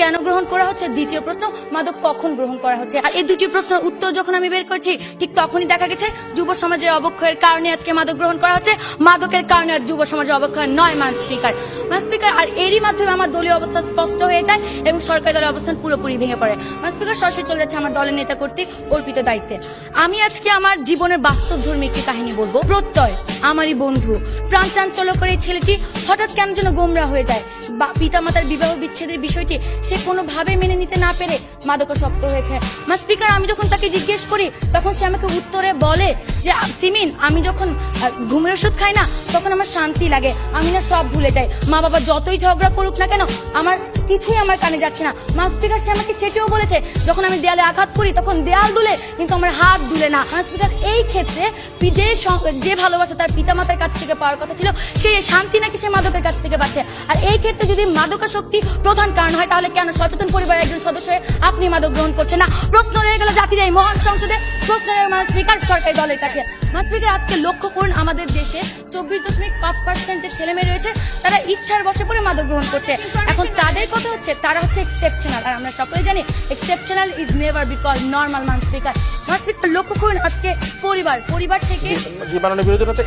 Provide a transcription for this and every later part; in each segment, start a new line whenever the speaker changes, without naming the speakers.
কেন গ্রহণ করা হচ্ছে? দ্বিতীয় প্রশ্ন, মাদক কখন গ্রহণ করা হচ্ছে? আর এই দুটি প্রশ্নের উত্তর যখন আমি বের করছি, ঠিক তখনই দেখা গেছে যুব সমাজে অবক্ষয়ের কারণে আজকে মাদক গ্রহণ করা হচ্ছে। মাদকের কারণে আজ যুব সমাজে অবক্ষয় নয় মান স্পিকার। মান স্পিকার, আর এরই মাধ্যমে আমার দলীয় অবস্থান স্পষ্ট হয়ে যায় এবং সরকারি দলের অবস্থান পুরোপুরি ভেঙে পড়ে। মান স্পিকার, সরাসরি চলে যাচ্ছে আমার দলের নেতা কর্তৃক অর্পিত দায়িত্বে। আমি আজকে আমার জীবনের বাস্তব ধর্মী একটি কাহিনী বলব। প্রত্যয়, আমারই বন্ধু। প্রাণ চাঞ্চল্য করে এই ছেলেটি হঠাৎ কেন যেন গোমরা হয়ে যায়। পিতামাতার বিবাহ বিচ্ছেদের বিষয়টি সে কোনোভাবে মেনে নিতে না পেরে মাদকাসক্ত হয়েছে। মা স্পিকার আমি যখন তাকে জিজ্ঞেস করি, তখন সে আমাকে উত্তরে বলে যে সিমিন, আমি যখন ঘুমের ওষুধ খাই না, তখন আমার শান্তি লাগে, আমি না সব ভুলে যাই। মা বাবা যতই ঝগড়া করুক না কেন, আমার কিছুই আমার কানে যাচ্ছে না। মা স্পিকার সে আমাকে সেটিও বলেছে, যখন আমি দেয়ালে আঘাত করি, তখন দেয়াল দুলে, কিন্তু আমার হাত দুলে না। মা স্পিকার এই ক্ষেত্রে যে যে ভালোবাসা তার পিতামাতার কাছ থেকে পাওয়ার কথা ছিল সেই শান্তি নাকি সে মাদকের কাছ থেকে পাচ্ছে? আর এই ক্ষেত্রে যদি মাদকাসক্তি প্রধান কারণ হয়, তাহলে কেন সচেতন পরিবারের একজন সদস্য হয়ে আপনি মাদক গ্রহণ করছেন না। প্রশ্ন রয়ে গেল জাতির এই মহান সংসদে। প্রশ্ন রয়ে গেল স্পিকার সরকারি দলের কাছে। মা স্পিকার আজকে লক্ষ্য করুন আমাদের দেশে চব্বিশ দশমিক পাঁচ পার্সেন্টের ছেলে মেয়ে রয়েছে। তারা ইচ্ছার বসে পড়ে মাদক গ্রহণ করছে। এখন তাদের কথা হচ্ছে তারা হচ্ছে এক্সেপশনাল আর আমরা সকলে জানি exceptional is never because normal মান স্পিকার। মান স্পিকার লক্ষ্য করুন আজকে পরিবার পরিবার থেকে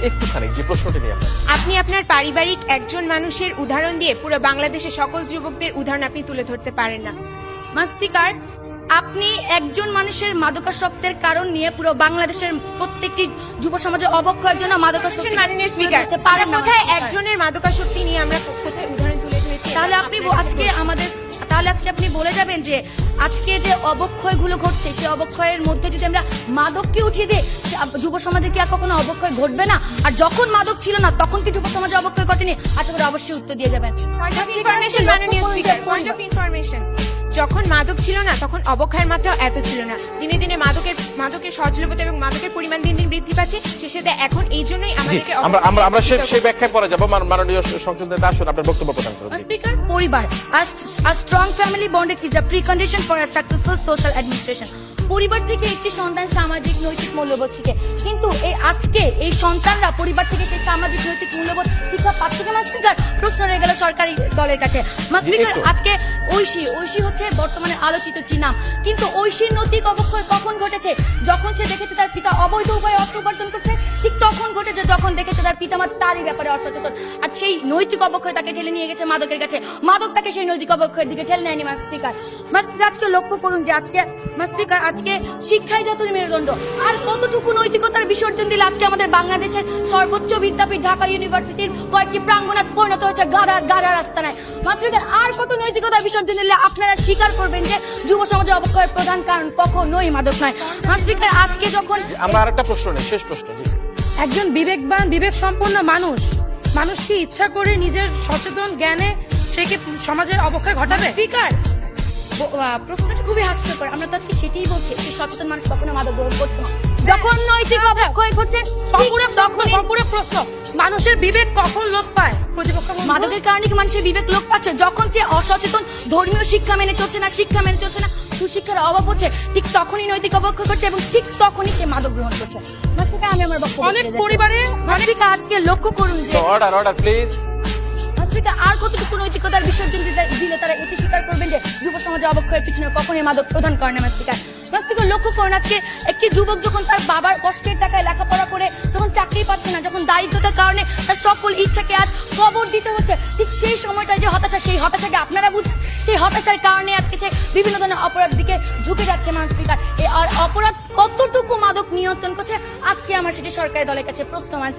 একটুখানি যে প্রশ্নটি নিয়ে
আপনি আপনার পারিবারিক একজন মানুষের উদাহরণ দিয়ে পুরো বাংলাদেশের সকল যুবকদের উদাহরণ আপনি তুলে ধরতে পারেন না।
স্পিকার আপনি একজন মানুষের মাদকাসক্তের কারণ নিয়ে পুরো বাংলাদেশের প্রত্যেকটি যুব সমাজে অবক্ষয়ের জন্য মাদকাসক্তি
মাননীয় স্পিকার কোথায় একজনের মাদকাসক্তি নিয়ে আমরা কোথায় উদাহরণ তুলে ধরেছি?
তাহলে আপনি আজকে আমাদের তাহলে আজকে আপনি বলে যাবেন যে আজকে যে অবক্ষয়গুলো ঘটছে সেই অবক্ষয়ের মধ্যে যদি আমরা মাদককে উঠিয়ে দিই যুব সমাজে কি আর কখনো অবক্ষয় ঘটবে না? আর যখন মাদক ছিল না তখন কি যুব সমাজে অবক্ষয় ঘটেনি? আচ্ছা করে অবশ্যই উত্তর দিয়ে যাবেন।
পয়েন্ট অফ ইনফরমেশন মাননীয় স্পিকার পয়েন্ট অফ ইনফরমেশন যখন মাদক ছিল না তখন অবক্ষয়ের মাত্রা এত ছিল না। দিনে দিনে মাদকের মাদকের সহজলভ্যতা এবং মাদকের পরিমাণ দিন দিন বৃদ্ধি পাচ্ছে। শেষে দেয় এখন এই জন্যই আমাদেরকে
আমরা আমরা আমরা সেই সেই ব্যাখ্যায় পরে যাব। মান- মাননীয় সংসদ নেতা আসুন আপনার বক্তব্য প্রদান করুন।
স্পিকার পরিবার। family bondage is a precondition for a successful social administration. পরিবার থেকে একটি সন্তান সামাজিক নৈতিক মূল্যবোধ শিখে। কিন্তু এই আজকে এই সন্তানরা পরিবার থেকে সেই সামাজিক নৈতিক মূল্যবোধ শিক্ষা পাচ্ছে কিনা? স্পিকার প্রশ্ন রয়ে গেল সরকারি দলের কাছে। স্পিকার আজকে ঐশী ঐশী হচ্ছে বর্তমানে আলোচিত একটি নাম কিন্তু ঐশীর নৈতিক অবক্ষয় কখন ঘটেছে? যখন সে দেখেছে তার পিতা অবৈধ উপায়ে অর্থ উপার্জন করছে যখন দেখেছে তার পিতামাত, তারই ব্যাপারে অসচেতন। আর সেই নৈতিক অবক্ষয় তাকে ঠেলে নিয়ে গেছে মাদকের কাছে। মাদক তাকে সেই নৈতিক অবক্ষয়ের দিকে ঠেলে নেয়নি মা স্পিকার আজকে লক্ষ্য করুন যে আজকে মা স্পিকার আজকে শিক্ষাই জাতীয় মেরুদণ্ড, আর কতটুকু নৈতিকতার বিসর্জন দিলে আজকে আমাদের বাংলাদেশের সর্বোচ্চ বিদ্যাপীঠ ঢাকা ইউনিভার্সিটির কয়েকটি প্রাঙ্গণ আজ পরিণত গাড়ার গাড়া রাস্তা নাই মা স্পিকার আর কত নৈতিকতার বিসর্জন দিলে আপনারা স্বীকার করবেন যে যুব সমাজে অবক্ষয়ের প্রধান কারণ কখনোই মাদক নয়। মা স্পিকার আজকে যখন
আমার আরেকটা প্রশ্ন নেই, শেষ প্রশ্ন
একজন বিবেকবান বিবেক সম্পন্ন মানুষ। মানুষ কি ইচ্ছা করে নিজের সচেতন জ্ঞানে সে কি সমাজের অবক্ষয় ঘটাবে?
স্পিকার প্রশ্নটা খুবই হাস্যকর। আমরা তো আজকে সেটাই বলছি যে সচেতন মানুষ কখনো মাদক গ্রহণ করছে না। যখন নৈতিক অবক্ষয় হচ্ছে
সম্পূর্ণ
ঠিক তখনই
প্রশ্ন। মানুষের বিবেক কখন লোপ পায়?
মাদকের কারণে কি মানুষের বিবেক লোক পাচ্ছে? যখন সে অসচেতন ধর্মীয় শিক্ষা মেনে চলছে না শিক্ষা মেনে চলছে না সুশিক্ষার অভাব হচ্ছে ঠিক তখনই নৈতিক অবক্ষয় করছে এবং ঠিক তখনই সে মাদক গ্রহণ করছে। আমি আমার বক্তব্য
অনেক পরিবারে
মাস্তিকা, আজকে লক্ষ্য করুন যে
অর্ডার অর্ডার প্লিজ
আর কতটুকু নৈতিকতার বিসর্জন দিলে তারা এটি স্বীকার করবেন যে যুব সমাজে অবক্ষয়ের পিছনে কখনই মাদক প্রধান কারণে মাস্তিকা লক্ষ্য করুন আজকে একটি যুবক যখন তার বাবার কষ্টের টাকায় লেখাপড়া করে যখন চাকরি পাচ্ছে না, যখন দারিদ্রতার কারণে তার সকল ইচ্ছাকে আজ কবর দিতে হচ্ছে, ঠিক সেই সময়টায় যে হতাশা, সেই হতাশাকে আপনারা বুঝেন? সেই হতাশার কারণে আজকে সে বিভিন্ন ধরনের অপরাধ দিকে ঝুঁকে যাচ্ছে মানুষ স্পিকার আর অপরাধ কতটুকু মাদক নিয়ন্ত্রণ করছে? আজকে আমার সেটি সরকারি দলের কাছে প্রশ্ন মান